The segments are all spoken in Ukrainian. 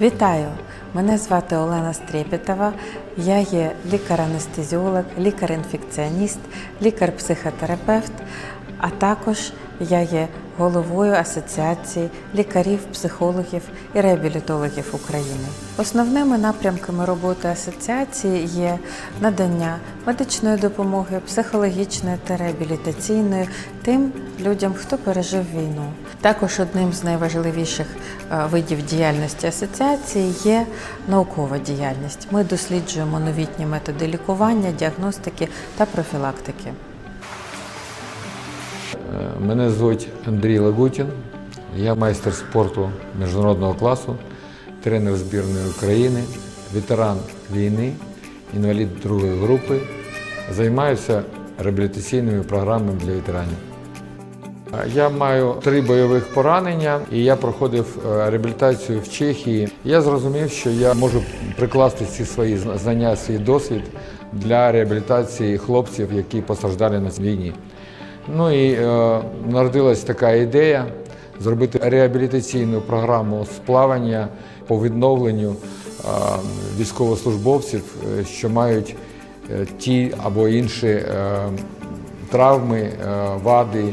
Вітаю! Мене звати Олена Стрєпітова. Я є лікар-анестезіолог, лікар-інфекціоніст, лікар-психотерапевт, а також я є головою Асоціації лікарів, психологів і реабілітологів України. Основними напрямками роботи асоціації є надання медичної допомоги, психологічної та реабілітаційної тим людям, хто пережив війну. Також одним з найважливіших е, видів діяльності асоціації є наукова діяльність. Ми досліджуємо новітні методи лікування, діагностики та профілактики. Мене звуть Андрій Лагутін. Я майстер спорту міжнародного класу, тренер збірної України, ветеран війни, інвалід другої групи. Займаюся реабілітаційними програмами для ветеранів. Я маю три бойових поранення, і я проходив е, реабілітацію в Чехії. Я зрозумів, що я можу прикласти ці свої знання, свій досвід для реабілітації хлопців, які постраждали на війні. Ну і е, народилась така ідея зробити реабілітаційну програму з плавання по відновленню е, військовослужбовців, е, що мають е, ті або інші е, травми, е, вади.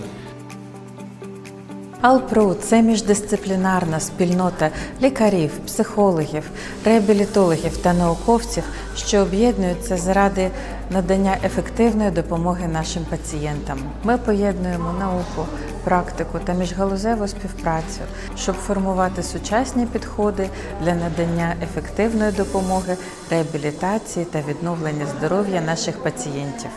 Алпру це міждисциплінарна спільнота лікарів, психологів, реабілітологів та науковців, що об'єднуються заради надання ефективної допомоги нашим пацієнтам. Ми поєднуємо науку, практику та міжгалузеву співпрацю, щоб формувати сучасні підходи для надання ефективної допомоги, реабілітації та відновлення здоров'я наших пацієнтів.